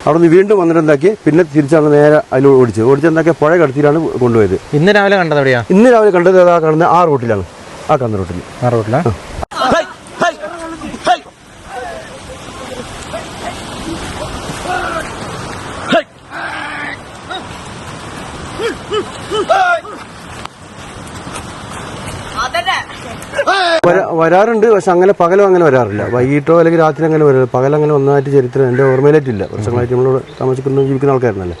അവിടെ നിന്ന് വീണ്ടും വന്നിട്ട് എന്താക്കി? പിന്നെ തിരിച്ചാണ് നേരെ അതിൽ ഓടിച്ചത് ഓടിച്ചെന്താക്കിയ പുഴ കടത്തിയിലാണ് കൊണ്ടുപോയത്. ഇന്ന് രാവിലെ കണ്ടത് എവിടെയാ? ഇന്ന് രാവിലെ കണ്ടത് ആ കാണുന്ന ആ റൂട്ടിലാണ്. ആ കാണുന്ന റൂട്ടിൽ ആ റോഡിലാ വരാ- വരാറുണ്ട് പക്ഷെ അങ്ങനെ പകലും അങ്ങനെ വരാറില്ല. വൈകിട്ടോ അല്ലെങ്കിൽ രാത്രി അങ്ങനെ വരാറില്ല പകലങ്ങനെ ഒന്നായിട്ട് ചരിത്രം എന്റെ ഓർമ്മയിലായിട്ടില്ല വർഷങ്ങളായിട്ട് നമ്മളോട് താമസിക്കുന്ന ജീവിക്കുന്ന ആൾക്കാരനല്ലേ.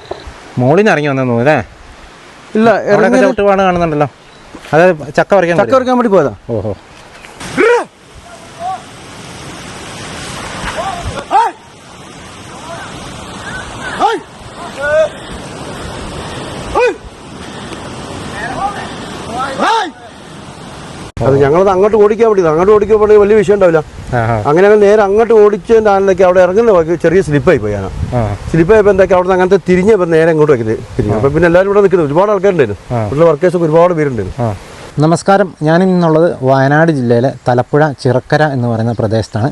മോളിൽ നിന്ന് ഇറങ്ങി വന്നു അല്ലേ? ഇല്ല ചവിട്ടുപാട് കാണുന്നുണ്ടല്ലോ. അതായത് ചക്ക പറിക്കാൻ ചക്ക പറിക്കാൻ വേണ്ടി പോയതാ. ഓഹോ. അത് ഞങ്ങളത് അങ്ങോട്ട് ഓടിക്കാൻ വേണ്ടി അങ്ങോട്ട് ഓടിക്കാൻ വലിയ വിഷയം ഉണ്ടാവില്ല. അങ്ങനെ നേരെ അങ്ങോട്ട് ഓടിച്ചതിന്റെ അവിടെ ഇറങ്ങുന്ന വഴി ചെറിയ സ്ലിപ്പായി പോയാണ് ഞാൻ സ്ലിപ്പായപ്പോൾ എന്താക്കി അവിടെ അങ്ങനത്തെ തിരിഞ്ഞപ്പോൾ നേരെ അങ്ങോട്ട് വയ്ക്കുന്നത് തിരിഞ്ഞു. അപ്പം പിന്നെ എല്ലാവരും ഇവിടെ നിൽക്കുന്നത് ഒരുപാട് ആൾക്കാരുണ്ടായിരുന്നു. ഇവിടെ വർക്കേഴ്സൊക്കെ ഒരുപാട് പേരുണ്ടായിരുന്നു. നമസ്കാരം. നമസ്കാരം ഞാനിന്നുള്ളത് വയനാട് ജില്ലയിലെ തലപ്പുഴ ചിറക്കര എന്ന് പറയുന്ന പ്രദേശത്താണ്.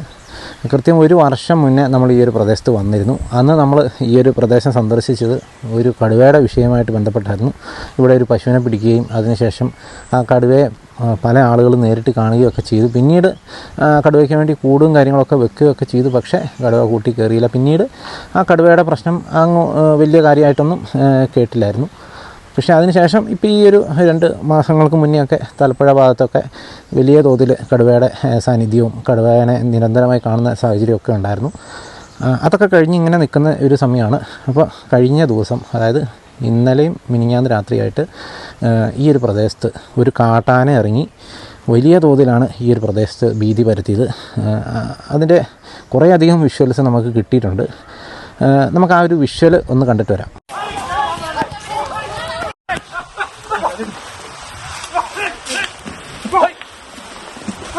കൃത്യം ഒരു വർഷം മുന്നേ നമ്മൾ ഈ ഒരു പ്രദേശത്ത് വന്നിരുന്നു. അന്ന് നമ്മൾ ഈ ഒരു പ്രദേശം സന്ദർശിച്ചത് ഒരു കടുവയുടെ വിഷയമായിട്ട് ബന്ധപ്പെട്ടായിരുന്നു. ഇവിടെ ഒരു പശുവിനെ പിടിക്കുകയും അതിനുശേഷം ആ കടുവയെ പല ആളുകളും നേരിട്ട് ഒക്കെ ചെയ്തു. പിന്നീട് കടുവയ്ക്ക് വേണ്ടി കൂടും കാര്യങ്ങളൊക്കെ വെക്കുകയൊക്കെ ചെയ്തു. പക്ഷേ കടുവ കൂട്ടി കയറിയില്ല. പിന്നീട് ആ കടുവയുടെ പ്രശ്നം അങ്ങ് വലിയ കാര്യമായിട്ടൊന്നും കേട്ടില്ലായിരുന്നു. പക്ഷേ അതിനുശേഷം ഇപ്പോൾ ഈ ഒരു രണ്ട് മാസങ്ങൾക്ക് മുന്നേ ഒക്കെ തലപ്പുഴ ഭാഗത്തൊക്കെ വലിയ തോതിൽ കടുവയുടെ സാന്നിധ്യവും കടുവേനെ നിരന്തരമായി കാണുന്ന സാഹചര്യമൊക്കെ ഉണ്ടായിരുന്നു. അതൊക്കെ കഴിഞ്ഞ് ഇങ്ങനെ നിൽക്കുന്ന ഒരു സമയമാണ്. അപ്പോൾ കഴിഞ്ഞ ദിവസം അതായത് ഇന്നലെയും മിനിഞ്ഞാന്ന് രാത്രിയായിട്ട് ഈ ഒരു പ്രദേശത്ത് ഒരു കാട്ടാന ഇറങ്ങി വലിയ തോതിലാണ് ഈ ഒരു പ്രദേശത്ത് ഭീതി പരത്തിയത്. അതിന്റെ കുറേയധികം വിഷ്വൽസ് നമുക്ക് കിട്ടിയിട്ടുണ്ട്. നമുക്ക് ആ ഒരു വിഷ്വൽ ഒന്ന് കണ്ടിട്ട് വരാം.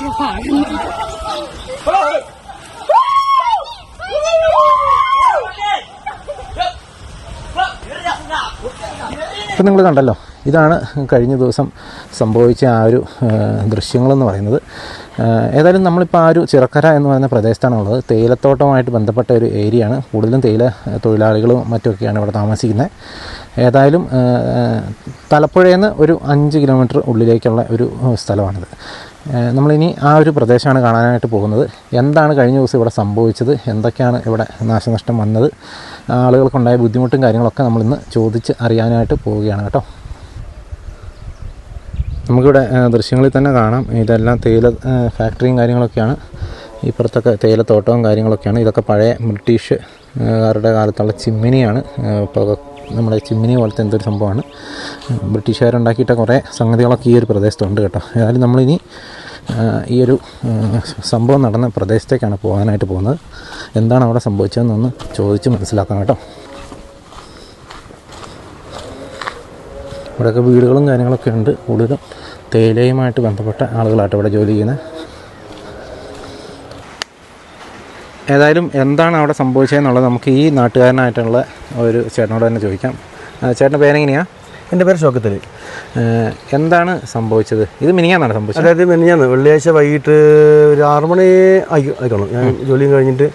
ഇപ്പം നിങ്ങൾ കണ്ടല്ലോ ഇതാണ് കഴിഞ്ഞ ദിവസം സംഭവിച്ച ആ ഒരു ദൃശ്യങ്ങളെന്ന് പറയുന്നത്. ഏതായാലും നമ്മളിപ്പോൾ ആ ഒരു ചിറക്കര എന്ന് പറയുന്ന പ്രദേശത്താണുള്ളത് തേയിലത്തോട്ടവുമായിട്ട് ബന്ധപ്പെട്ട ഒരു ഏരിയയാണ്. കൂടുതലും തേയില തൊഴിലാളികളും മറ്റുമൊക്കെയാണ് ഇവിടെ താമസിക്കുന്നത്. ഏതായാലും തലപ്പുഴയിൽ നിന്ന് ഒരു അഞ്ച് കിലോമീറ്റർ ഉള്ളിലേക്കുള്ള ഒരു സ്ഥലമാണിത്. നമ്മളിനി ആ ഒരു പ്രദേശമാണ് കാണാനായിട്ട് പോകുന്നത്. എന്താണ് കഴിഞ്ഞ ദിവസം ഇവിടെ സംഭവിച്ചത്? എന്തൊക്കെയാണ് ഇവിടെ നാശനഷ്ടം വന്നത്? ആളുകൾക്കുണ്ടായ ബുദ്ധിമുട്ടും കാര്യങ്ങളൊക്കെ നമ്മളിന്ന് ചോദിച്ച് അറിയാനായിട്ട് പോവുകയാണ് കേട്ടോ. നമുക്കിവിടെ ദൃശ്യങ്ങളിൽ തന്നെ കാണാം. ഇതെല്ലാം തേയില ഫാക്ടറിയും കാര്യങ്ങളൊക്കെയാണ്. ഇപ്പുറത്തൊക്കെ തേയിലത്തോട്ടവും കാര്യങ്ങളൊക്കെയാണ്. ഇതൊക്കെ പഴയ ബ്രിട്ടീഷ് ആ, കാരുടെ കാലത്തുള്ള ചിമ്മിനിയാണ്. പുക നമ്മുടെ ചിമ്മിനി പോലത്തെ എന്തൊരു സംഭവമാണ്. ബ്രിട്ടീഷുകാരുണ്ടാക്കിയിട്ട കുറേ സംഗതികളൊക്കെ ഈ ഒരു പ്രദേശത്തുണ്ട് കേട്ടോ. ഏതായാലും നമ്മളിനി ഈ ഒരു സംഭവം നടന്ന പ്രദേശത്തേക്കാണ് പോകാനായിട്ട് പോകുന്നത്. എന്താണ് അവിടെ സംഭവിച്ചതെന്നൊന്ന് ചോദിച്ച് മനസ്സിലാക്കാം കേട്ടോ. ഇവിടെയൊക്കെ വീടുകളും കാര്യങ്ങളൊക്കെ ഉണ്ട്. കൂടുതലും തേയിലയുമായിട്ട് ബന്ധപ്പെട്ട ആളുകളായിട്ട് ഇവിടെ ജോലി ചെയ്യുന്നത്. ഏതായാലും എന്താണ് അവിടെ സംഭവിച്ചതെന്നുള്ളത് നമുക്ക് ഈ നാട്ടുകാരനായിട്ടുള്ള ഒരു ചേട്ടനോട് തന്നെ ചോദിക്കാം. ചേട്ടന്റെ പേരെങ്ങനെയാണ് എന്റെ പേര് ഷോക്കത്തിൽ എന്താണ് സംഭവിച്ചത്? ഇത് മിനിഞ്ഞാന്നാണ് സംഭവിച്ചത്. അതായത് മിനിഞ്ഞാന്ന് വെള്ളിയാഴ്ച വൈകിട്ട് ഒരു ആറുമണി ആയി ആയിക്കോളും ഞാൻ ജോലിയും കഴിഞ്ഞിട്ട്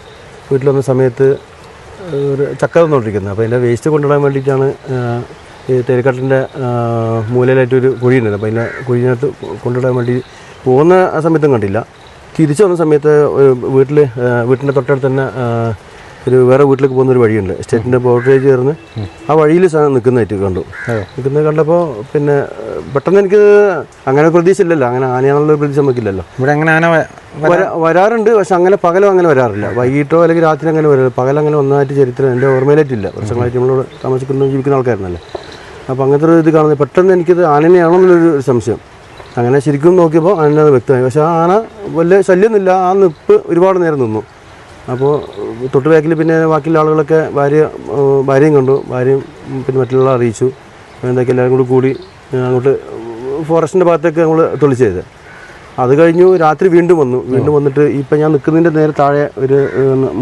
വീട്ടിൽ വന്ന സമയത്ത് ഒരു ചക്ക തന്നുകൊണ്ടിരിക്കുന്നത് അപ്പോൾ അതിന്റെ വേസ്റ്റ് കൊണ്ടിടാൻ വേണ്ടിയിട്ടാണ് ഈ തേരക്കാട്ടിന്റെ മൂലയിലായിട്ടൊരു കുഴിയുണ്ടായിരുന്നു അപ്പോൾ അതിന്റെ കുഴിനകത്ത് കൊണ്ടിടാൻ വേണ്ടി പോകുന്ന ആ സമയത്തും കണ്ടില്ല. തിരിച്ചു വന്ന സമയത്ത് വീട്ടിൽ വീട്ടിന്റെ തൊട്ടടുത്ത് തന്നെ ഒരു വേറെ വീട്ടിലേക്ക് പോകുന്ന ഒരു വഴിയുണ്ട്. സ്റ്റേറ്റിന്റെ ബോർഡറേജ് ചേർന്ന് ആ വഴിയിൽ സാധനം നിൽക്കുന്നതായിട്ട് കണ്ടു. നിൽക്കുന്നത് കണ്ടപ്പോൾ പിന്നെ പെട്ടെന്ന് എനിക്ക് അങ്ങനെ പ്രതീക്ഷയില്ലല്ലോ. അങ്ങനെ ആനയാണെന്നുള്ള പ്രതീക്ഷ നമുക്കില്ലല്ലോ. ഇവിടെ അങ്ങനെ ആന വരാറുണ്ട്. പക്ഷെ അങ്ങനെ പകലും അങ്ങനെ വരാറില്ല. വൈകിട്ടോ അല്ലെങ്കിൽ രാത്രി അങ്ങനെ വരാറില്ല. പകലങ്ങനെ ഒന്നായിട്ട് ചരിത്രം എന്റെ ഓർമ്മയിലായിട്ടില്ല. വർഷങ്ങളായിട്ട് നമ്മളോട് താമസിക്കുന്ന ജീവിക്കുന്ന ആൾക്കാരനല്ലേ അപ്പോൾ അങ്ങനത്തെ ഒരു ഇത് കാണുന്നത് പെട്ടെന്ന് എനിക്കത് ആനനെയാണോ എന്നുള്ളൊരു സംശയം. അങ്ങനെ ശരിക്കും നോക്കിയപ്പോൾ ആനത് വ്യക്തമായി. പക്ഷെ ആ ആന വലിയ ശല്യമൊന്നുമില്ല ആ നിപ്പ് ഒരുപാട് നേരം നിന്നു. അപ്പോൾ തൊട്ട് ബാക്കിൽ പിന്നെ ബാക്കിയുള്ള ആളുകളൊക്കെ ഭാര്യ ഭാര്യയും കണ്ടു. ഭാര്യയും പിന്നെ മറ്റുള്ള അറിയിച്ചു. എന്തൊക്കെ എല്ലാവരും കൂടി കൂടി അങ്ങോട്ട് ഫോറസ്റ്റിന്റെ ഭാഗത്തേക്ക് നമ്മൾ തൊളിച്ച് ചെയ്ത് അത് കഴിഞ്ഞു രാത്രി വീണ്ടും വന്നു. വീണ്ടും വന്നിട്ട് ഇപ്പം ഞാൻ നിൽക്കുന്നതിന്റെ നേരെ താഴെ ഒരു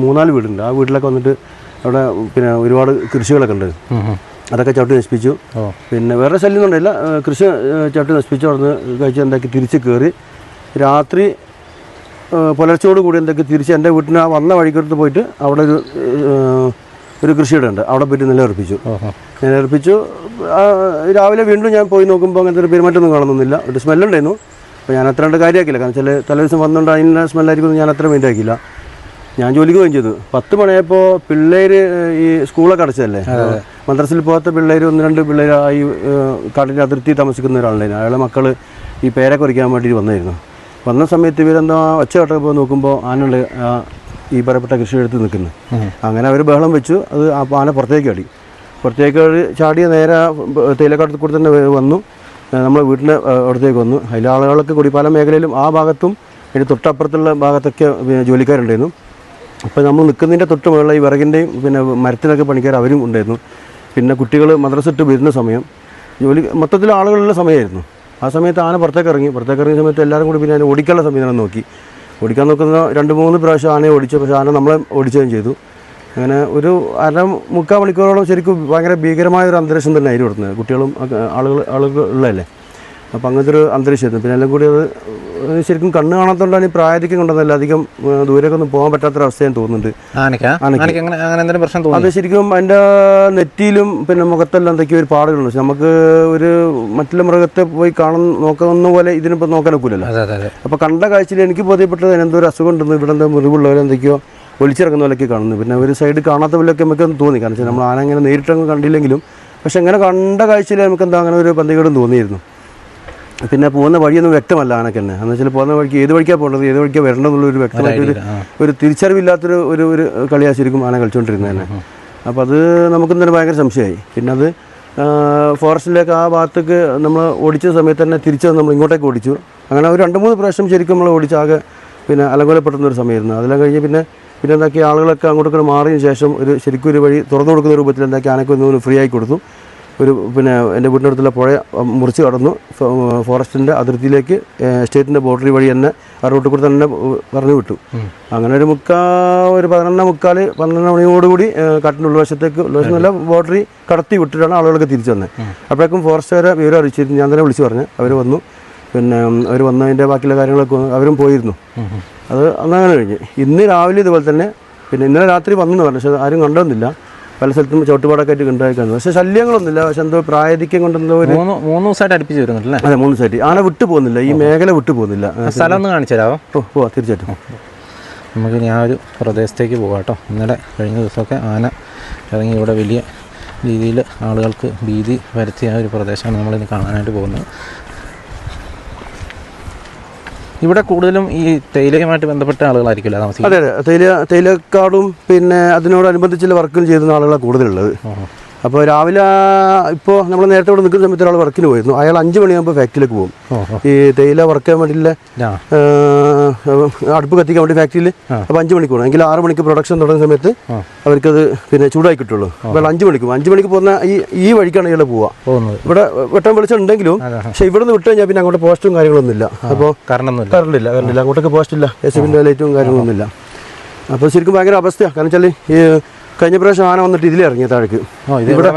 മൂന്നാൽ വീടുണ്ട്. ആ വീട്ടിലൊക്കെ വന്നിട്ട് അവിടെ പിന്നെ ഒരുപാട് കൃഷികളൊക്കെ ഉണ്ട്. അതൊക്കെ ചവിട്ടി നശിപ്പിച്ചു. പിന്നെ വേറെ ശല്യം ഏഹ് കൃഷി ചവിട്ടി നശിപ്പിച്ചു അവിടുന്ന് കഴിച്ച് എന്താക്കി തിരിച്ച് കയറി രാത്രി പുലർച്ചയോട് കൂടി എന്തൊക്കെ തിരിച്ച് എന്റെ വീട്ടിന് ആ വന്ന വഴിക്കടുത്ത് പോയിട്ട് അവിടെ ഒരു ഒരു കൃഷിയിടം ഉണ്ട് അവിടെ പോയിട്ട് നിലയുറപ്പിച്ചു. നിലയുറപ്പിച്ചു. രാവിലെ വീണ്ടും ഞാൻ പോയി നോക്കുമ്പോൾ അങ്ങനത്തെ ഒരു പെരുമാറ്റമൊന്നും കാണുന്നില്ല ഒരു സ്മെല്ലുണ്ടായിരുന്നു അപ്പോൾ ഞാൻ അത്ര കണ്ട് കാര്യമാക്കില്ല കാരണം തലേ ദിവസം വന്നുകൊണ്ട് അതിന്റെ സ്മെല്ലായിരിക്കും ഞാൻ അത്ര മൈൻഡ് ആക്കിയില്ല. ഞാൻ ജോലിക്ക് പോവുകയും ചെയ്തു. പത്ത് മണിയായപ്പോൾ പിള്ളേർ ഈ സ്കൂളൊക്കെ അടച്ചതല്ലേ? മദ്രസിൽ പോകാത്ത പിള്ളേർ ഒന്ന് രണ്ട് പിള്ളേർ ഈ അതിർത്തി താമസിക്കുന്ന ഒരാളുണ്ടായിരുന്നു. അയാളെ മക്കൾ ഈ പേരെ കുറിക്കാൻ വേണ്ടി വന്നായിരുന്നു. വന്ന സമയത്ത് ഇവരെന്താ ഒച്ച കട്ടൊക്കെ പോയി നോക്കുമ്പോൾ ആനകൾ ഈ പറയപ്പെട്ട കൃഷി എടുത്ത് നിൽക്കുന്നു. അങ്ങനെ അവർ ബഹളം വെച്ചു. അത് ആ ആന പുറത്തേക്ക് ചാടി. പുറത്തേക്ക് ചാടിയ നേരെ തേയിലക്കാട്ടത്തിൽ കൂടി തന്നെ വന്നു. നമ്മളെ വീട്ടിന്റെ അടുത്തേക്ക് വന്നു. അതിലെ ആളുകളൊക്കെ കുടിപ്പാലം മേഖലയിലും ആ ഭാഗത്തും അതിന്റെ തൊട്ടപ്പുറത്തുള്ള ഭാഗത്തൊക്കെ ജോലിക്കാരുണ്ടായിരുന്നു. അപ്പോൾ നമ്മൾ നിൽക്കുന്നതിന്റെ തൊട്ട് മുകളിൽ ഈ വിറകിന്റെയും പിന്നെ മരത്തിനൊക്കെ പണിക്കാർ അവരും ഉണ്ടായിരുന്നു. പിന്നെ കുട്ടികൾ മദ്രസ ഇട്ട് വരുന്ന സമയം ജോലി മൊത്തത്തിൽ ആളുകളുള്ള സമയമായിരുന്നു. ആ സമയത്ത് ആന പുറത്തേക്ക് ഇറങ്ങി പുറത്തേക്ക് ഇറങ്ങിയ സമയത്ത് എല്ലാവരും കൂടി പിന്നെ അതിനെ ഓടിക്കാനുള്ള സംവിധാനം നോക്കി. ഓടിക്കാൻ നോക്കുന്ന രണ്ട് മൂന്ന് പ്രാവശ്യം ആനയെ ഓടിച്ചു പക്ഷേ ആന നമ്മളെ ഓടിച്ചുകയും ചെയ്തു. അങ്ങനെ ഒരു അര മുക്കാൽ മണിക്കൂറോളം ശരിക്കും ഭയങ്കര ഭീകരമായ ഒരു അന്തരീക്ഷം തന്നെ ആയിരുന്നു കൊടുത്തത് കുട്ടികളും ആളുകൾ ആളുകൾ ഉള്ളതല്ലേ? അപ്പോൾ അങ്ങനത്തെ ഒരു അന്തരീക്ഷമായിരുന്നു പിന്നെ എല്ലാം കൂടി അത് ശരിക്കും കണ്ണ് കാണാത്തോണ്ടാണ് ഈ പ്രായത്തിക്കും കൊണ്ടതല്ല അധികം ദൂരൊക്കെ ദൂരേക്കൊന്നും പോകാൻ പറ്റാത്തൊരവസ്ഥയും തോന്നുന്നുണ്ട്. അത് ശരിക്കും അതിന്റെ നെറ്റിയിലും പിന്നെ മുഖത്തെല്ലാം എന്തൊക്കെയോ ഒരു പാടുകളുണ്ട്. പക്ഷെ നമുക്ക് ഒരു മറ്റുള്ള മൃഗത്തെ പോയി കാണുന്ന നോക്കുന്ന പോലെ ഇതിനിപ്പോ നോക്കാൻ ഒക്കില്ലല്ലോ അപ്പോൾ കണ്ട കാഴ്ചയിൽ എനിക്ക് ബോധ്യപ്പെട്ടത് എന്തോ ഒരു അസുഖം ഉണ്ടെന്ന് ഇവിടെ എന്തോ മുറിവുള്ളവരെ എന്തൊക്കെയോ ഒളിച്ചിറങ്ങുന്ന പോലെയൊക്കെ കാണുന്നു. പിന്നെ ഒരു സൈഡ് കാണാത്ത പോലെയൊക്കെ നമുക്ക് തോന്നി. കാരണം നമ്മൾ ആന അങ്ങനെ നേരിട്ടങ്ങ് കണ്ടില്ലെങ്കിലും പക്ഷെ അങ്ങനെ കണ്ട കാഴ്ചയിൽ നമുക്ക് എന്താ അങ്ങനെ ഒരു പന്തികേടും തോന്നിയിരുന്നു. പിന്നെ പോകുന്ന വഴിയൊന്നും വ്യക്തമല്ല ആനക്ക് തന്നെ. എന്ന് വെച്ചാൽ പോകുന്ന വഴിക്ക് ഏത് വഴിക്കാണ് പോകേണ്ടത്? ഏത് വഴിക്കാണ് വരേണ്ടതെന്നുള്ളൊരു വ്യക്തമായിട്ടൊരു ഒരു തിരിച്ചറിവില്ലാത്തൊരു ഒരു ഒരു കളിയാ ശരിക്കും ആന കളിച്ചുകൊണ്ടിരുന്നത് തന്നെ. അപ്പോൾ അത് നമുക്കും തന്നെ ഭയങ്കര സംശയമായി. പിന്നെ അത് ഫോറസ്റ്റിലേക്ക് ആ ഭാഗത്തേക്ക് നമ്മൾ ഓടിച്ച സമയത്ത് തന്നെ തിരിച്ച് നമ്മൾ ഇങ്ങോട്ടേക്ക് ഓടിച്ചു. അങ്ങനെ ഒരു രണ്ട് മൂന്ന് പ്രാവശ്യം ശരിക്കും നമ്മൾ ഓടിച്ച് ആകെ പിന്നെ അലങ്കോലപ്പെടുന്ന ഒരു സമയമായിരുന്നു. അതെല്ലാം കഴിഞ്ഞ് പിന്നെ പിന്നെ എന്താക്കി ആളുകളൊക്കെ അങ്ങോട്ടൊക്കെ മാറിയതിന് ശേഷം ഒരു ശരിക്കും ഒരു വഴി തുറന്നു കൊടുക്കുന്ന രൂപത്തിൽ എന്താക്കി ആനക്കൊന്നും ഫ്രീ ആയി കൊടുത്തു. ഒരു പിന്നെ എന്റെ വീടിനടുത്തുള്ള അടുത്തുള്ള പുഴ മുറിച്ച് കടന്നു. ഫോറസ്റ്റിന്റെ അതിർത്തിയിലേക്ക് സ്റ്റേറ്റിന്റെ ബോർഡറി വഴി തന്നെ ആ റൂട്ടിൽ കൂടി തന്നെ പറഞ്ഞു വിട്ടു. അങ്ങനെ ഒരു മുക്കാ ഒരു പതിനൊന്ന് മുക്കാൽ പന്ത്രണ്ട് മണിയോടുകൂടി കാട്ടിന്റെ ഉൾവശത്തേക്ക് ഉൾവശമല്ല ബോർഡറി കടത്തി വിട്ടിട്ടാണ് ആളുകളൊക്കെ തിരിച്ചു വന്നത് അപ്പോഴേക്കും ഫോറസ്റ്റുകാരെ വിവരം അറിയിച്ചിരുന്നു. ഞാൻ തന്നെ വിളിച്ചു പറഞ്ഞു. അവർ വന്നു. പിന്നെ അവർ വന്നതിന്റെ ബാക്കിയുള്ള കാര്യങ്ങളൊക്കെ. അവരും പോയിരുന്നു. അത് അങ്ങനെ കഴിഞ്ഞ്. ഇന്ന് രാവിലെ ഇതുപോലെ തന്നെ പിന്നെ ഇന്നലെ രാത്രി വന്നു പറഞ്ഞു. പക്ഷേ ആരും കണ്ടൊന്നുമില്ല പല സ്ഥലത്തും ചവിട്ടുപാടൊക്കെ ആയിട്ട് കണ്ടായി കണ്ടു പക്ഷേ ശല്യങ്ങളൊന്നുമില്ല. പക്ഷെ എന്തോ പ്രായധിക്യം കൊണ്ടെന്തോ ഒരു മൂന്ന് മൂന്ന് ദിവസമായിട്ട് അടുപ്പിച്ച് വരുന്നുണ്ടല്ലേ? അതെ മൂന്ന് ദിവസമായിട്ട്. ആന വിട്ടു പോകുന്നില്ല. ഈ മേഖല വിട്ടു പോകുന്നില്ല. സ്ഥലം ഒന്ന് കാണിച്ചു തരാമോ ഓ പോവാ തീർച്ചയായിട്ടും. നമുക്ക് ഇനി ആ ഒരു പ്രദേശത്തേക്ക് പോകാം കേട്ടോ. ഇന്നലെ കഴിഞ്ഞ ദിവസമൊക്കെ ആന ഇറങ്ങി ഇവിടെ വലിയ രീതിയിൽ ആളുകൾക്ക് ഭീതി വരുത്തിയ ഒരു പ്രദേശമാണ് നമ്മളിന്ന് കാണാനായിട്ട് പോകുന്നത്. ഇവിടെ കൂടുതലും ഈ തേയിലയുമായിട്ട് ബന്ധപ്പെട്ട ആളുകളായിരിക്കില്ല താമസിക്കുന്നത്? അതെ അതെ. തേയില തേയിലക്കാടും പിന്നെ അതിനോടനുബന്ധിച്ചുള്ള വർക്കും ചെയ്യുന്ന ആളുകളാണ് കൂടുതലുള്ളത്. അപ്പോൾ രാവിലെ ഇപ്പോൾ നമ്മൾ നേരത്തെ ഇവിടെ നിൽക്കുന്ന സമയത്ത് ഒരാൾ വർക്കിന് പോയിരുന്നു. അയാൾ അഞ്ച് മണിയാകുമ്പോൾ ഫാക്ടറിയിലേക്ക് പോകും. ഈ തേയില വർക്ക് ചെയ്യാൻ വേണ്ടിയിട്ടുള്ള അടുപ്പ് കത്തിക്കാൻ വേണ്ടി ഫാക്ടറിയിൽ അപ്പോൾ അഞ്ച് മണിക്ക് പോകണം. എങ്കിൽ ആറ് മണിക്ക് പ്രൊഡക്ഷൻ തുടങ്ങുന്ന സമയത്ത് അവർക്കത് പിന്നെ ചൂടായി കിട്ടുള്ളൂ. അപ്പോൾ അഞ്ച് മണിക്ക് പോകും. അഞ്ച് മണിക്ക് പോകുന്ന ഈ ഈ വഴിക്കാണ് ഇയാൾ പോവുക. ഇവിടെ വെട്ടം വെളിച്ചം ഉണ്ടെങ്കിലും പക്ഷേ ഇവിടെ നിന്ന് വിട്ട് കഴിഞ്ഞാൽ പിന്നെ അങ്ങോട്ട് പോസ്റ്റും കാര്യങ്ങളൊന്നുമില്ല. അപ്പോൾ കറണ്ടില്ല കറണ്ടില്ല. ഇല്ല അങ്ങോട്ടൊക്കെ പോസ്റ്റില്ല. എസ് എഫിന്റെ ലൈറ്റും കാര്യങ്ങളൊന്നുമില്ല. അപ്പോൾ ശരിക്കും ഭയങ്കര അവസ്ഥയാണ് കാരണം വെച്ചാൽ ഈ കഴിഞ്ഞ പ്രാവശ്യം ആന വന്നിട്ട് ഇതിലേ ഇറങ്ങിയ താഴേക്ക്. ഇവിടെ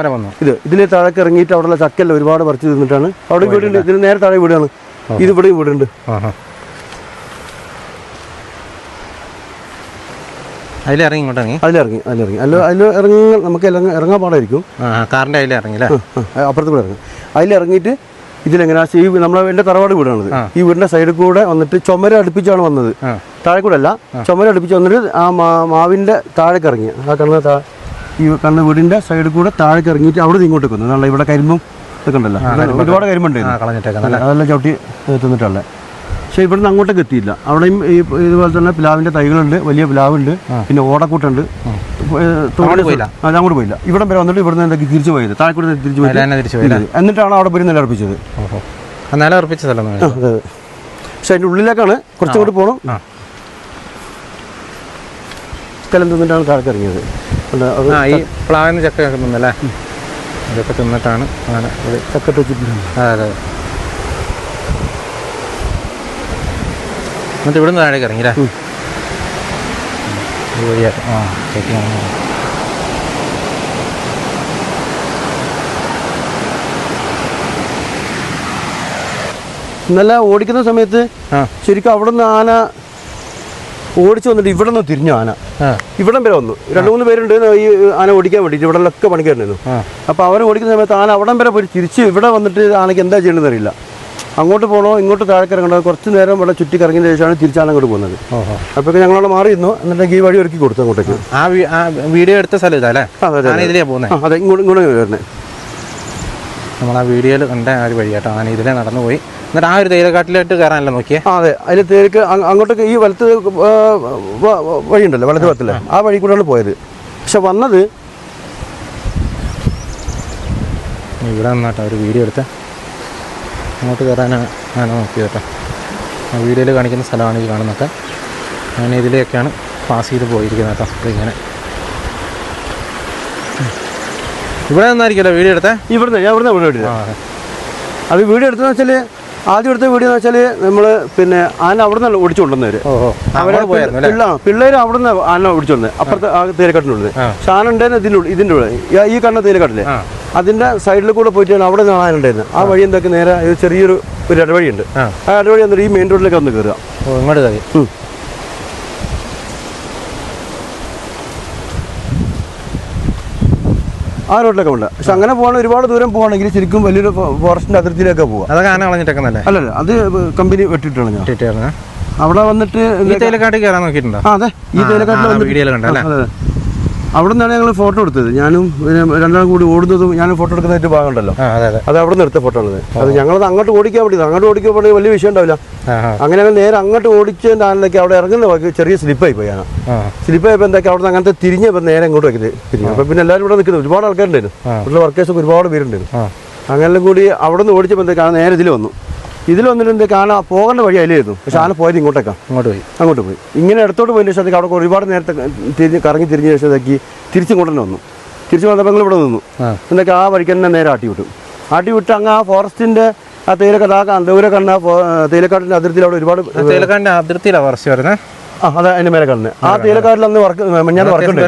ഇത് ഇതിലെ താഴേക്ക് ഇറങ്ങിയിട്ട് അവിടെയുള്ള ചക്കല്ല ഒരുപാട് പറിച്ചു തിന്നിട്ടാണ്. അവിടെ വീടുണ്ട്. ഇതിന് നേരെ താഴെ വീടാണ്. ഇത് ഇവിടെയും വീടുണ്ട്. ആഹാ. അതിലിറങ്ങി ഇങ്ങോട്ട് ഇറങ്ങി അതിലിറങ്ങി അതിലിറങ്ങി. അതിൽ അതിൽ ഇറങ്ങി നമുക്ക് ഇറങ്ങ- ഇറങ്ങാൻ പാടായിരിക്കും. ആ കാറിന്റെ അതിൽ ഇറങ്ങി അല്ലേ? ആ, അപ്പുറത്ത് കൂടെ ഇറങ്ങി. അതിലിറങ്ങിയിട്ട് ഇതിലെങ്ങനെ? ഈ നമ്മളെ എന്റെ തറവാട് വീടാണിത്. ഈ വീടിന്റെ സൈഡിൽ കൂടെ വന്നിട്ട് ചുമര അടുപ്പിച്ചാണ് വന്നത്. താഴെ കൂടെ അല്ല ചുമര അടുപ്പിച്ച് വന്നിട്ട് ആ മാവിന്റെ മാവിന്റെ താഴേക്ക് ഇറങ്ങി ആ കണ്ണ് താ ഈ കണ്ണ് വീടിന്റെ സൈഡിൽ കൂടെ താഴേക്ക് ഇറങ്ങിയിട്ട് അവിടെ നിന്ന് ഇങ്ങോട്ട് വെക്കുന്നു നല്ല ഇവിടെ കരിമ്പും ഇതൊക്കെ ഉണ്ടല്ലോ. ഒരുപാട് കരിമ്പുണ്ട് അതെല്ലാം ചവിട്ടി ഏ, പക്ഷെ ഇവിടെ ഇവിടുന്ന് അങ്ങോട്ടേക്ക് എത്തിയില്ല. അവിടെയും ഈ ഇതുപോലെ തന്നെ പ്ലാവിന്റെ തൈകളുണ്ട് വലിയ പ്ലാവുണ്ട് പിന്നെ ഓടക്കൂട്ടുണ്ട്. അതങ്ങോട്ട് പോയില്ല? അങ്ങോട്ട് പോയില്ല. ഇവിടെ വരെ വന്നിട്ട് ഇവിടുന്ന് എന്തൊക്കെ തിരിച്ചു പോയത്? താഴെ കൂടെ തിരിച്ചു പോയത്? എന്നിട്ടാണ് അവിടെ പോയി നിലർപ്പിച്ചത് ഓഹോ. ആ നില ഉറപ്പിച്ച സ്ഥലം ആ, അതെ അതെ. പക്ഷെ അതിന്റെ ഉള്ളിലേക്കാണ് കുറച്ചുകൂടി പോകണം. സ്ഥലം തിന്നിട്ടാണ് താഴേക്ക് ഇറങ്ങിയത്. ഈ പ്ലാവിന് ചക്ക ഒക്കെ തിന്നല്ലേ? ഇതൊക്കെ തിന്നിട്ടാണ് അങ്ങനെ ഇത് ചക്കട്ട് വെച്ചിട്ടുണ്ട് അതെ അതെ. എന്നിട്ട് ഇവിടുന്ന് താഴേക്ക് ഇറങ്ങിയല്ലേ ആ ചേച്ചി ഇന്നലെ ഓടിക്കുന്ന സമയത്ത് ശരിക്കും അവിടെ നിന്ന് ആന ഓടിച്ചു വന്നിട്ട് ഇവിടെ നിന്ന് തിരിഞ്ഞു ആന. ഇവിടം വരെ വന്നു. രണ്ട് മൂന്ന് പേരുണ്ട് ഈ ആന ഓടിക്കാൻ വേണ്ടിയിട്ട്. ഇവിടെ ഒക്കെ പണിക്കാരുണ്ടായിരുന്നു. അപ്പോൾ അവർ ഓടിക്കുന്ന സമയത്ത് ആന അവിടം വരെ പോയി തിരിച്ച് ഇവിടെ വന്നിട്ട് ആനയ്ക്ക് എന്താ ചെയ്യണമെന്ന് അറിയില്ല. അങ്ങോട്ട് പോകണോ ഇങ്ങോട്ട് താഴേക്ക് ഇറങ്ങണോ കുറച്ച് നേരം ഇവിടെ ചുറ്റി കറങ്ങിയതിന് ശേഷമാണ് തിരിച്ചാണ് അങ്ങോട്ട് പോകുന്നത്. അപ്പൊ ഞങ്ങളവിടെ മാറിയിരുന്നു എന്നിട്ട് ഈ വഴി ഒരുക്കി കൊടുത്തു അങ്ങോട്ടേക്ക്. ആ വീഡിയോ എടുത്ത സ്ഥലം ഇതാ അതെ, ഇങ്ങോട്ട് ഇങ്ങോട്ട് വരുന്നത് നമ്മൾ ആ വീഡിയോയിൽ കണ്ട ആ ഒരു വഴിയാട്ടോ. ആന ഇതിലേ നടന്നു പോയി എന്നിട്ട് ആ ഒരു തേയിലക്കാട്ടിലോട്ട് കയറാനല്ല നോക്കിയേ? അതെ. അതിൽ തേക്ക് അങ്- അങ്ങോട്ടേക്ക് ഈ വലത്ത് വഴിയുണ്ടല്ലോ വലത്ത് ഭാഗത്തിൽ ആ. വഴി കൂടെയാണ് പോയത്. പക്ഷെ വന്നത് ഇവിടെ നിന്നാട്ടോ ഒരു വീഡിയോ എടുത്ത്. അങ്ങോട്ട് കയറാനാണ് ഞാൻ നോക്കിയത് കേട്ടോ. ആ വീഡിയോയിൽ കാണിക്കുന്ന സ്ഥലമാണ് ഈ കാണുന്നത് ഞാൻ ഇതിലേക്കാണ് പാസ് ചെയ്ത് പോയിരിക്കുന്നത് കേട്ടോ അപ്പോൾ ഇങ്ങനെ. ഇവിടെ നിന്നായിരിക്കുമല്ലോ വീഡിയോ എടുത്തേ? ഇവിടുന്ന് ഞാൻ ഇവിടുന്ന് വീഡിയോ എടുത്തത്. അത്. വീഡിയോ എടുത്തതെന്ന് വെച്ചാൽ ആദ്യം എടുത്ത വീഡിയോ എന്ന് വെച്ചാൽ നമ്മൾ പിന്നെ ആന അവിടെ നിന്ന് ഓടിച്ചു കൊണ്ടുവന്നവര് പിള്ള പിള്ളേർ അവിടെ നിന്ന് ആന ഓടിച്ചു വന്നത് അപ്പുറത്തെ ആ തേയിലക്കാട്ടിനുള്ളത് ആ. പക്ഷെ ആന ഉണ്ടായിരുന്ന ഇതിന്റെ ഉള്ളിൽ ഇതിന്റെ ഉള്ളിൽ ഈ- കണ്ണ തേയിലക്കാട്ടില്ലേ അതിന്റെ അതിന്റെ സൈഡിൽ കൂടെ പോയിട്ടാണ് അവിടെ നിന്ന് ആന ഉണ്ടായിരുന്നത്. ആ വഴി എന്തൊക്കെ നേരെ ചെറിയൊരു ഒരു ഇടവഴിയുണ്ട് ആ. ആ ഇടവഴി എന്നിട്ട് ഈ മെയിൻ റോഡിലേക്ക് വന്ന് കയറുക ഇങ്ങോട്ട് കയറി ഉം. ആ റോഡിലൊക്കെ ഉണ്ട്. പക്ഷെ അങ്ങനെ പോകണം ഒരുപാട് ദൂരം പോകണമെങ്കിൽ ശരിക്കും വലിയൊരു ഫോറസ്റ്റിന്റെ അതിർത്തിയിലൊക്കെ പോവാം അതൊക്കെ ആന കളഞ്ഞിട്ടേക്കുന്നല്ലേ അല്ലല്ല അത് കമ്പനി ഇട്ടിട്ടായിരുന്നു അവിടെ വന്നിട്ട് ഈ തേയിലക്കാട്ടിൽ കയറാൻ നോക്കിയിട്ടുണ്ടോ? അതെ. ഈ തേയിലക്കാട്ടിൽ വീഡിയോയിൽ കണ്ടല്ലേ? അവിടെ നിന്നാണ് ഞങ്ങൾ ഫോട്ടോ എടുത്തത്. ഞാനും രണ്ടാളും കൂടി ഓടുന്നതും ഞാനും ഫോട്ടോ എടുക്കുന്നതായിട്ട് ഭാഗമുണ്ടല്ലോ. അതെ അവിടെ നിന്ന് എടുത്ത ഫോട്ടോ ആണ് അത് ഞങ്ങളത് അങ്ങോട്ട് ഓടിക്കാൻ വേണ്ടി അങ്ങോട്ട് ഓടിക്കാൻ വേണ്ടി വലിയ വിഷയം ഉണ്ടാവില്ല. അങ്ങനെ ഞങ്ങൾ നേരെ അങ്ങോട്ട് ഓടിച്ചതിന്റെ ആളിലേക്ക് അവിടെ ഇറങ്ങുന്ന ചെറിയ സ്ലിപ്പായി പോയി ആന ആ. സ്ലിപ്പായപ്പോൾ എന്തൊക്കെ അവിടെ നിന്ന് അങ്ങനത്തെ തിരിഞ്ഞപ്പോൾ നേരെ അങ്ങോട്ട് വെക്കുന്നത് തിരിഞ്ഞു. അപ്പോൾ പിന്നെ എല്ലാവരും ഇവിടെ നിൽക്കുന്നത് ഒരുപാട് ആൾക്കാരുണ്ടായിരുന്നു. ഇവിടെ വർക്കേഴ്സ് വർക്കേഴ്സൊക്കെ ഒരുപാട് പേരുണ്ടായിരുന്നു. അങ്ങനെ കൂടി അവിടെ നിന്ന് ഓടിച്ചപ്പോൾ എന്തൊക്കെയാണ് നേരെ ഇതിൽ വന്നു. ഇതിൽ കാണാൻ പോകേണ്ട വഴി അതിലായിരുന്നു പക്ഷെ ആന പോയത് ഇങ്ങോട്ടേക്കാം. അങ്ങോട്ട് പോയി. അങ്ങോട്ട് പോയി. ഇങ്ങനെ ഇടത്തോട്ട് പോയതിന് ശേഷം അവിടെ ഒരുപാട് നേരത്തെ തിരിഞ്ഞ് കറങ്ങി തിരിഞ്ഞ ശേഷത്തേക്ക് തിരിച്ചിങ്ങോട്ട് തന്നെ വന്നു. തിരിച്ചു വന്നപ്പോൾ ഞങ്ങൾ ഇവിടെ നിന്നു. എന്നൊക്കെ ആ വഴിക്ക് തന്നെ നേരെ ആട്ടി വിട്ടു. ആട്ടി വിട്ട് അങ്ങ് ആ ഫോറസ്റ്റിന്റെ ആ തേയിലക്കാട് ആ ദൂരെ കണ്ട ആ അതിർത്തിയിൽ അവിടെ ഒരുപാട് തേയിലക്കാടിന്റെ അതിർത്തിയിലാണ് കുറച്ച് വരുന്നത് ആ അതെ അതിന്റെ മേലെ കാണുന്നത് ആ തേയിലക്കാടിൽ അന്ന് വർക്ക് ഞാൻ വർക്ക് ഉണ്ട്.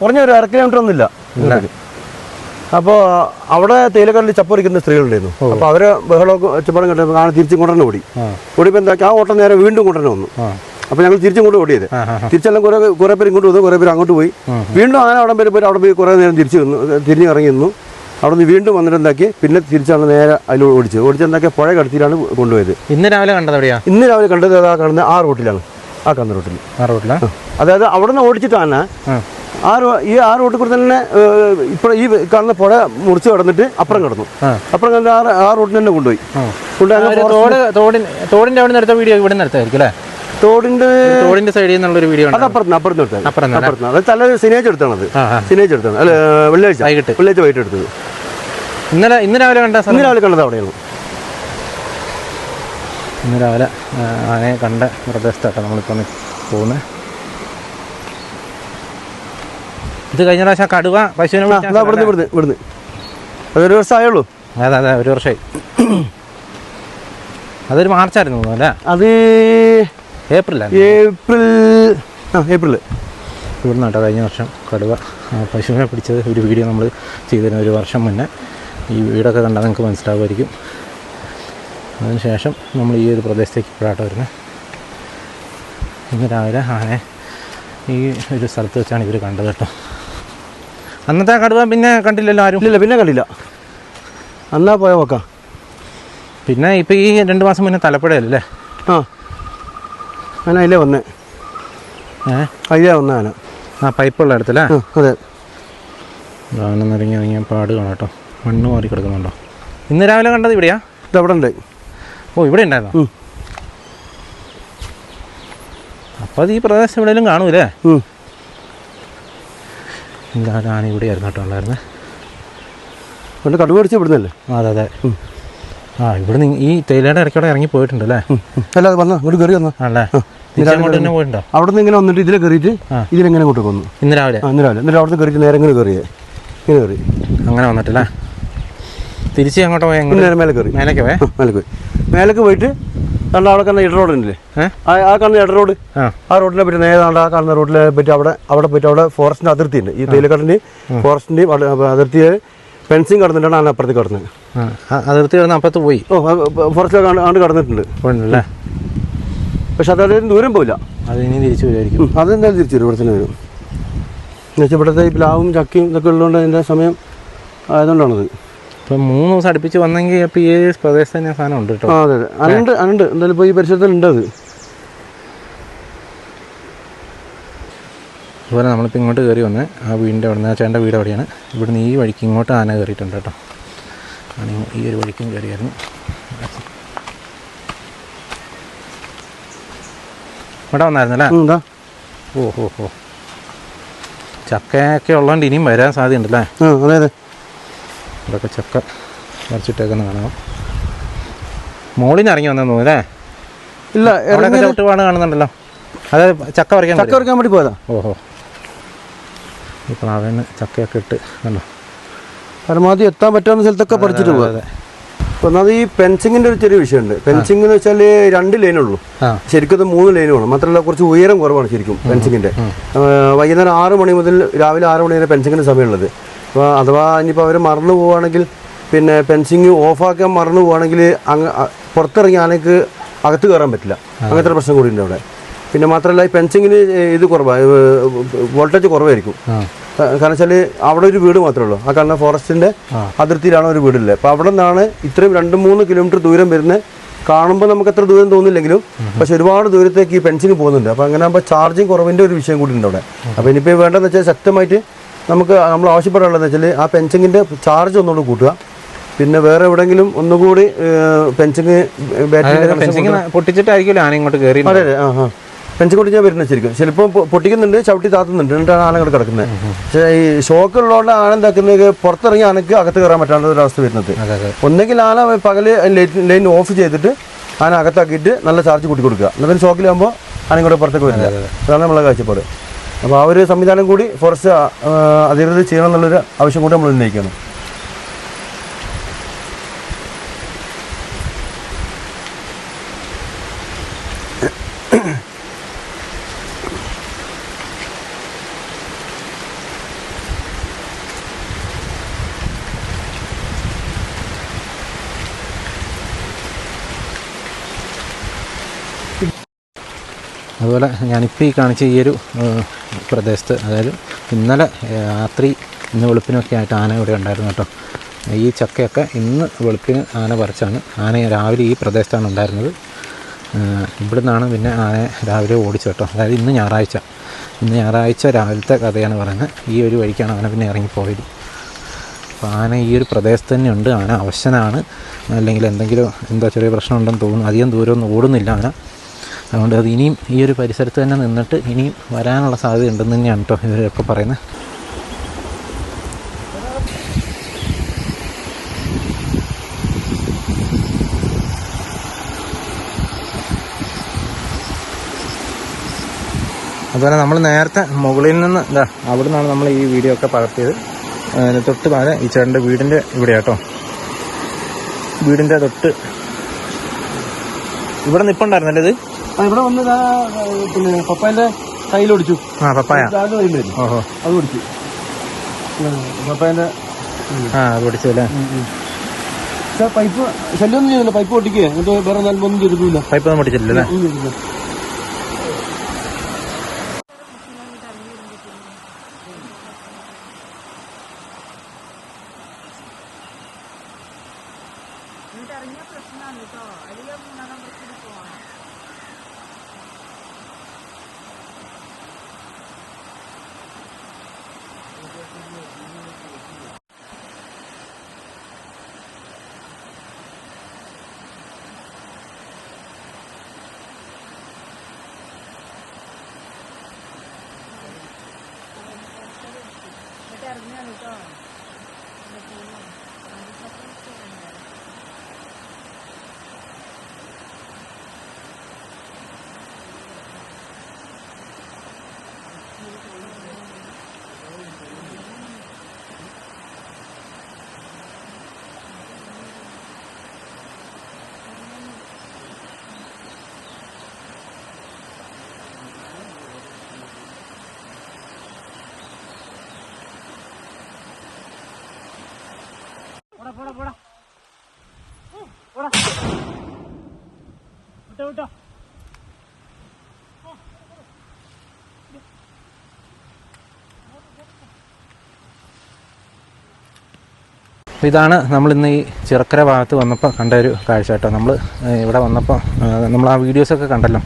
കുറഞ്ഞ ഒരു അര കിലോമീറ്റർ ഒന്നും ഇല്ല. അപ്പോൾ അവിടെ തേയിലക്കാടിൽ ചപ്പൊരിക്കുന്ന സ്ത്രീകളുണ്ടായിരുന്നു. അപ്പോൾ അവരെ ബഹളമൊക്കെ ഒച്ചപ്പാടും കണ്ടപ്പോൾ കാണാൻ തിരിച്ചും കൊണ്ടുതന്നെ ഓടി. ഓടിയപ്പോൾ എന്താക്കി ആ ഓട്ടം നേരെ വീണ്ടും കൊണ്ടുതന്നെ വന്നു. അപ്പൊ അപ്പോൾ ഞങ്ങൾ തിരിച്ചും കൊണ്ട് ഓടിയത്. തിരിച്ചെല്ലാം കുറേ കുറേ പേര് ഇങ്ങോട്ട് വന്നു കുറേ പേര് അങ്ങോട്ട് പോയി. വീണ്ടും അങ്ങനെ അവിടെ പേര് പോയി അവിടെ പോയി കുറേ നേരം തിരിച്ചു വന്നു തിരിഞ്ഞ് ഇറങ്ങി നിന്നു. അവിടെ നിന്ന് വീണ്ടും വന്നിട്ട് എന്താക്കി പിന്നെ തിരിച്ചാണ് നേരെ അതിൽ ഓടിച്ചത്. ഓടിച്ച് എന്താക്കിയ പുഴ കടത്തിയിലാണ് കൊണ്ടുപോയത്. ഇന്ന് രാവിലെ കണ്ടത് ഇന്ന് രാവിലെ കണ്ടത് ആ കാണുന്ന ആ റോട്ടിലാണ് ആ കന്ന റോട്ടിൽ. ആ അതായത് അവിടെ നിന്ന് ഓടിച്ചിട്ടാണ് ആ ഈ ആ റോട്ടിൽ കൂടെ തന്നെ ഇപ്പോൾ ഈ കാണുന്ന പുഴ മുറിച്ച് കടന്നിട്ട് അപ്പുറം കിടന്നു. അപ്പുറം കണ്ട് ആ ആ റോട്ടിന് തന്നെ കൊണ്ടുപോയി. തോടിന്റെ അവിടെ നിന്ന് വീഡിയോ ഇവിടെ നിന്ന് അല്ലേ? തോടിന്റെ തോടിന്റെ സൈഡിൽ നിന്നുള്ളൊരു വീഡിയോ അത് അപ്പുറത്ത് അപ്പുറത്ത് എടുത്തത്. അപ്പുറത്ത് അത് തല സിനേജ് എടുത്താണത്. സിനേജ് എടുത്താണ് അല്ല വെള്ളിയാഴ്ച. വൈകിട്ട്. വെള്ളിയാഴ്ച വൈകിട്ട് എടുത്തത്. ഇന്നലെ ഇന്ന് രാവിലെ കണ്ട ഇന്ന് രാവിലെ കണ്ടത് അവിടെയാണ് ഇന്ന് രാവിലെ ആനയെ കണ്ട പ്രദേശത്താണ് നമ്മളിപ്പോൾ പോകുന്നത്. ഇത് കഴിഞ്ഞ പ്രാവശ്യം കടുവ പശുവിനെ ഇവിടുന്ന് ഇവിടുന്ന് ഇവിടുന്ന്. അതൊരു വർഷം ആയുള്ളൂ അതെ അതെ ഒരു വർഷമായി. അതൊരു മാർച്ചായിരുന്നു അല്ലേ? അത് ഏപ്രിൽ ഏപ്രിൽ ആ ഏപ്രിൽ. ഇവിടുന്ന് കേട്ടോ കഴിഞ്ഞ വർഷം കടുവ പശുവിനെ പിടിച്ചത് ഒരു വീഡിയോ നമ്മൾ ചെയ്തിരുന്ന ഒരു വർഷം മുന്നേ. ഈ വീടൊക്കെ കണ്ടാൽ നിങ്ങൾക്ക് മനസ്സിലാവുമായിരിക്കും. അതിനുശേഷം നമ്മൾ ഈ ഒരു പ്രദേശത്തേക്ക് ഇപ്പോഴാട്ടോ വരുന്നത് ഇന്ന് രാവിലെ ആനെ ഈ ഒരു സ്ഥലത്ത് വെച്ചാണ് ഇവർ കണ്ടത് കേട്ടോ. അന്നത്തെ കടുവ പിന്നെ കണ്ടില്ലല്ലോ ആരും? ഇല്ല പിന്നെ കണ്ടില്ല. അന്നാ പോയ നോക്കാം. പിന്നെ ഇപ്പം ഈ രണ്ട് മാസം മുന്നേ തലപ്പുഴയല്ലേ? ആ. ഞാൻ അതിലേ വന്നേ. ഏ? അതിലേ വന്ന ആന ആ പൈപ്പുള്ള ഇടത്തല്ലേ ആ അതെ. വാഹനം നിറങ്ങി ഇറങ്ങിയ പാട് കാണാം കേട്ടോ. മണ്ണ് മാറി കിടക്കുന്നുണ്ടോ? ഇന്ന് രാവിലെ കണ്ടത് ഇവിടെയാ? ഇത് അവിടെ ഉണ്ട്. ഓ ഇവിടെ ഉണ്ടായിരുന്നോ? ഉം. അപ്പോൾ അത് ഈ പ്രദേശം എവിടെയെങ്കിലും കാണൂലേ ഉം. എന്തായാലും ആന ഇവിടെയായിരുന്നു കേട്ടോ ഉണ്ടായിരുന്നത് അതുകൊണ്ട് കടുവ പിടിച്ച് ഇവിടുന്നല്ലേ അതെ അതെ. ആ ഇവിടെ നിന്ന് ഈ തേയിലയുടെ ഇടയ്ക്കൂടെ ഇറങ്ങി പോയിട്ടുണ്ട് അല്ലേ. അല്ല വന്നോ? ഇങ്ങോട്ട് കയറി വന്നോ? അല്ലേ അവിടെ നിന്ന് ഇങ്ങനെ വന്നിട്ട് ഇതിലെ കയറിയിട്ട്. ഇതിലെങ്ങനെ ഇങ്ങോട്ട് വന്നു? ഇന്ന് രാവിലെ? ഇന്ന് രാവിലെ. എന്നിട്ട് അവിടെ നിന്ന് കയറിയിട്ട് നേരെ ഇങ്ങനെ കയറിയേ ഇങ്ങനെ കയറി അങ്ങനെ വന്നിട്ടില്ല തിരിച്ച് അങ്ങോട്ട് പോയി പിന്നെ നേരെ മേലെ കയറി മേലേക്ക് പോയി. മേലേക്ക് പോയിട്ട് കണ്ട അവിടെ കണ്ട ഇട റോഡില്ലേ ആ കാണുന്ന ഇട റോഡ് ആ. റോഡിനെ പറ്റി നേരെ ദാണ്ട ആ കാണുന്ന റോഡിനെ പറ്റി അവിടെ അവിടെ പറ്റി അവിടെ ഫോറസ്റ്റിന്റെ അതിർത്തി ഉണ്ട് ഈ തേയിലക്കാടിന്റെയും ഫോറസ്റ്റിന്റെയും അതിർത്തി ഫെൻസിങ് കടന്നിട്ടാണ് അപ്പുറത്ത് കടന്നത്. അതിർത്തി കടന്ന് അപ്പുറത്ത് പോയി? ഓ ഫോറസ്റ്റ് ആണ്ട് കടന്നിട്ടുണ്ട്. പക്ഷെ അത് അതായത് ദൂരം പോയില്ല അത് ഇനി തിരിച്ചു വരുമായിരിക്കും. അതെന്തായാലും തിരിച്ചു വരും ഇവിടെ തന്നെ വരും എന്നുവെച്ചാൽ ഇവിടുത്തെ ഈ പ്ലാവും ചക്കയും ഇതൊക്കെ ഉള്ളതുകൊണ്ട് അതിന്റെ സമയം ആയതുകൊണ്ടാണത്. ഇപ്പം മൂന്ന് ദിവസം അടുപ്പിച്ച് വന്നെങ്കിൽ അപ്പോൾ ഈ പ്രദേശത്ത് തന്നെ സാധനം ഉണ്ട് കേട്ടോ. ആ അതെ അതെ. അതുണ്ട് അതുണ്ട് എന്തായാലും ഇപ്പോൾ ഈ പരിസരത്തിലുണ്ട് അത്. അതുപോലെ നമ്മളിപ്പോൾ ഇങ്ങോട്ട് കയറി വന്ന് ആ വീടിന്റെ അവിടെ നിന്ന് ചേട്ടന്റെ വീട് അവിടെയാണ്. ഇവിടുന്ന് ഈ വഴിക്ക് ഇങ്ങോട്ട് ആന കയറിയിട്ടുണ്ട് കേട്ടോ. ആന ഇങ്ങ- ഈ ഒരു വഴിക്കും കയറിയായിരുന്നു. ഇവിടെ വന്നായിരുന്നല്ലേ? ഓ ഹോ ഹോ. ചക്കയൊക്കെ ഉള്ളതുകൊണ്ട് ഇനിയും വരാൻ സാധ്യതയുണ്ടല്ലേ? ആ അതെ അതെ. ഇവിടെയൊക്കെ ചക്ക മറിച്ചിട്ടേക്കുന്ന കാണാം മോളിൽ നിന്ന് ഇറങ്ങി വന്നെന്ന് തോന്നുന്നു അല്ലേ? ഇല്ല അവിടെയൊക്കെ ഇറങ്ങി ചവിട്ടുപാട് കാണുന്നുണ്ടല്ലോ. അതായത് ചക്ക പറിക്കാൻ ചക്ക പറിക്കാൻ വേണ്ടി പോയതാ. ഓഹോ. ഈ അവന് ചക്കയൊക്കെ ഇട്ട് കണ്ടോ? പരമാവധി എത്താൻ പറ്റാവുന്ന സ്ഥലത്തൊക്കെ പറിച്ചിട്ട് പോകാം അതെ. എന്നാൽ ഈ ഫെൻസിങ്ങിന്റെ ഒരു ചെറിയ വിഷയമുണ്ട്. ഫെൻസിങ് എന്ന് വെച്ചാൽ രണ്ട് ലൈനുള്ളൂ. ശരിക്കും അത് മൂന്ന് ലൈൻ ആണ് മാത്രമല്ല കുറച്ച് ഉയരം കുറവാണ് ശരിക്കും ഫെൻസിങ്ങിന്റെ. വൈകുന്നേരം ആറ് മണി മുതൽ രാവിലെ ആറ് മണി വരെ ഫെൻസിങ്ങിന്റെ സമയമുള്ളത്. അപ്പോൾ അഥവാ ഇനിയിപ്പോൾ അവർ മറന്നു പോവുകയാണെങ്കിൽ പിന്നെ ഫെൻസിങ് ഓഫാക്കാൻ മറന്നു പോവുകയാണെങ്കിൽ അങ്ങ് പുറത്തിറങ്ങി ആനയ്ക്ക് അകത്ത് കയറാൻ പറ്റില്ല. അങ്ങനത്തെ പ്രശ്നം കൂടി ഉണ്ട് അവിടെ. പിന്നെ മാത്രമല്ല ഈ ഫെൻസിങ്ങിന് ഇത് കുറവാണ് വോൾട്ടേജ് കുറവായിരിക്കും. കാരണം വെച്ചാൽ അവിടെ ഒരു വീട് മാത്രമേ ഉള്ളൂ. ആ കാരണം ഫോറസ്റ്റിന്റെ അതിർത്തിയിലാണ് ഒരു വീടുള്ളത് അപ്പോൾ അവിടെ നിന്നാണ് ഇത്രയും രണ്ട് മൂന്ന് കിലോമീറ്റർ ദൂരം വരുന്നത് കാണുമ്പോൾ നമുക്ക് അത്ര ദൂരം തോന്നില്ലെങ്കിലും പക്ഷെ ഒരുപാട് ദൂരത്തേക്ക് ഈ പെൻസിങ് പോകുന്നുണ്ട്. അപ്പോൾ അങ്ങനെ ആകുമ്പോൾ ചാർജിങ് കുറവിന്റെ ഒരു വിഷയം കൂടി ഉണ്ട് അവിടെ അപ്പോൾ ഇനിയിപ്പോൾ വേണ്ടതെന്ന് വെച്ചാൽ ശക്തമായിട്ട് നമുക്ക് നമ്മൾ ആവശ്യപ്പെടാനുള്ളതെന്ന് വെച്ചാൽ ആ പെൻസിങ്ങിന്റെ ചാർജ് ഒന്നുകൂടി കൂട്ടുക. പിന്നെ വേറെ എവിടെങ്കിലും ഒന്നുകൂടി പെൻസിങ് ബാറ്ററി ഫെൻസിങ് പൊട്ടിച്ചിട്ടായിരിക്കുമല്ലോ ആന ഇങ്ങോട്ട് കയറി അതെ അതെ ആ ആ. പെൻഷൻ പൊട്ടിച്ചാൽ ഞാൻ വരുന്നത് ശരിക്കും ചിലപ്പോൾ പൊട്ടിക്കുന്നുണ്ട് ചവിട്ടി താത്തുന്നുണ്ട്. എന്നിട്ടാണ് ആന അങ്ങോട്ട് കിടക്കുന്നത് പക്ഷേ ഈ ഷോക്ക് ഉള്ളതുകൊണ്ട് ആന എന്താക്കുന്നത് പുറത്തിറങ്ങി ആനക്ക് അകത്ത് കയറാൻ പറ്റാത്ത ഒരു അവസ്ഥ വരുന്നത്. ഒന്നെങ്കിൽ ആന പകൽ ലൈൻ ഓഫ് ചെയ്തിട്ട് ആന അകത്താക്കിയിട്ട് നല്ല ചാർജ് കൂട്ടി കൊടുക്കുക എന്നിട്ട് ഷോക്കിലാകുമ്പോൾ ആന ഇങ്ങോട്ട് പുറത്തേക്ക് വരുന്നത് അതാണ് നമ്മളെ കാഴ്ചപ്പാട്. അപ്പോൾ ആ ഒരു സംവിധാനം കൂടി ഫോറസ്റ്റ് അധികൃതർ ചെയ്യണം എന്നുള്ളൊരു ആവശ്യം കൂടി നമ്മൾ ഉന്നയിക്കുന്നു. അതുപോലെ ഞാനിപ്പോൾ ഈ കാണിച്ച ഈ ഒരു പ്രദേശത്ത് അതായത് ഇന്നലെ രാത്രി ഇന്ന് വെളുപ്പിനൊക്കെ ആയിട്ട് ആന ഇവിടെ ഉണ്ടായിരുന്നു കേട്ടോ. ഈ ചക്കയൊക്കെ ഇന്ന് വെളുപ്പിന് ആന പറിച്ചാണ്. ആന രാവിലെ ഈ പ്രദേശത്താണ് ഉണ്ടായിരുന്നത്. ഇവിടെ ഇവിടുന്നാണ് പിന്നെ ആനയെ രാവിലെ ഓടിച്ചത് കേട്ടോ. അതായത് ഇന്ന് ഞായറാഴ്ച. ഇന്ന് ഞായറാഴ്ച രാവിലത്തെ കഥയാണ് പറയുന്നത്. ഈ ഒരു വഴിക്കാണ് ആന പിന്നെ ഇറങ്ങിപ്പോയത്. അപ്പോൾ ആന ഈ ഒരു പ്രദേശത്ത് തന്നെ ഉണ്ട്. ആന അവശനാണ്. അല്ലെങ്കിൽ എന്തെങ്കിലും എന്താ ചെറിയ പ്രശ്നം ഉണ്ടെന്ന് തോന്നുന്നു. അധികം ദൂരമൊന്നും ഓടുന്നില്ല ആന. അതുകൊണ്ട് അത് ഇനിയും ഈ ഒരു പരിസരത്ത് തന്നെ നിന്നിട്ട് ഇനിയും വരാനുള്ള സാധ്യത ഉണ്ടെന്ന് തന്നെയാണ് കേട്ടോ ഇവരൊക്കെ പറയുന്നത്. അതുപോലെ നമ്മൾ നേരത്തെ മുകളിൽ നിന്ന് ഇതാ അവിടെ നിന്നാണ് നമ്മൾ ഈ വീഡിയോ ഒക്കെ പകർത്തിയത്. തൊട്ട് താഴെ ഈ ചേട്ടന്റെ വീടിന്റെ ഇവിടെ കേട്ടോ വീടിന്റെ തൊട്ട് ഇവിടെ നിപ്പുണ്ടായിരുന്നല്ലേ ഇത്? ഇവിടെ വന്ന് പിന്നെ പപ്പാന്റെ തൈലൊടിച്ചു ആ പപ്പായ. ഓഹോ. അത് ഓടിച്ചു. പപ്പായന്റെ ആ അത് പിടിച്ചു അല്ലേ? പൈപ്പ് ശല്യമൊന്നും ചെയ്തില്ല. പൈപ്പ് പൊട്ടിക്കുക എന്നിട്ട് വേറെ നൽകൊന്നും ചെയ്തിട്ടില്ല. പൈപ്പ് ഒന്നും പിടിച്ചിട്ടില്ല അല്ലേ മൂന്നാം ചെയ്തിട്ടില്ല അപ്പോൾ ഇതാണ് നമ്മൾ ഇന്ന് ഈ ചിറക്കര ഭാഗത്ത് വന്നപ്പോൾ കണ്ട ഒരു കാഴ്ച കേട്ടോ. നമ്മൾ ഇവിടെ വന്നപ്പോൾ നമ്മൾ ആ വീഡിയോസൊക്കെ കണ്ടല്ലോ.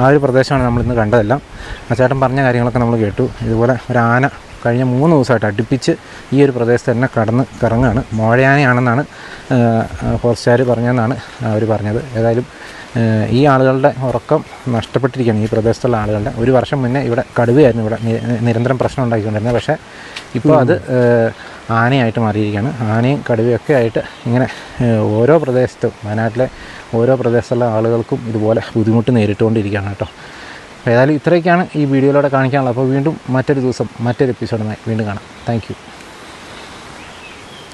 ആ ഒരു പ്രദേശമാണ് നമ്മൾ ഇന്ന് കണ്ടതെല്ലാം. ആ ചേട്ടൻ പറഞ്ഞ കാര്യങ്ങളൊക്കെ നമ്മൾ കേട്ടു. ഇതുപോലെ ഒരു ആന കഴിഞ്ഞ മൂന്ന് ദിവസമായിട്ട് അടുപ്പിച്ച് ഈ ഒരു പ്രദേശത്ത് തന്നെ കടന്ന് കറങ്ങുകയാണ് മോഴയാനയാണെന്നാണ് ഫോറസ്റ്റുകാർ പറഞ്ഞതെന്നാണ് അവർ പറഞ്ഞത്. ഏതായാലും ഈ ആളുകളുടെ ഉറക്കം നഷ്ടപ്പെട്ടിരിക്കുകയാണ് ഈ പ്രദേശത്തുള്ള ആളുകളുടെ. ഒരു വർഷം മുന്നേ ഇവിടെ കടുവയായിരുന്നു ഇവിടെ. നിരന്തരം പ്രശ്നം ഉണ്ടാക്കിക്കൊണ്ടിരുന്നത് പക്ഷേ ഇപ്പോൾ അത് ആനയായിട്ട് മാറിയിരിക്കുകയാണ്. ആനയും കടുവയൊക്കെ ആയിട്ട് ഇങ്ങനെ ഓരോ പ്രദേശത്തും വയനാട്ടിലെ ഓരോ പ്രദേശത്തുള്ള ആളുകൾക്കും ഇതുപോലെ ബുദ്ധിമുട്ട് നേരിട്ടുകൊണ്ടിരിക്കുകയാണ് കേട്ടോ. ഏതായാലും ഇത്രയൊക്കെയാണ് ഈ വീഡിയോയിലൂടെ കാണിക്കാനുള്ളത്. അപ്പോൾ വീണ്ടും മറ്റൊരു ദിവസം മറ്റൊരു എപ്പിസോഡുമായി വീണ്ടും കാണാം. താങ്ക്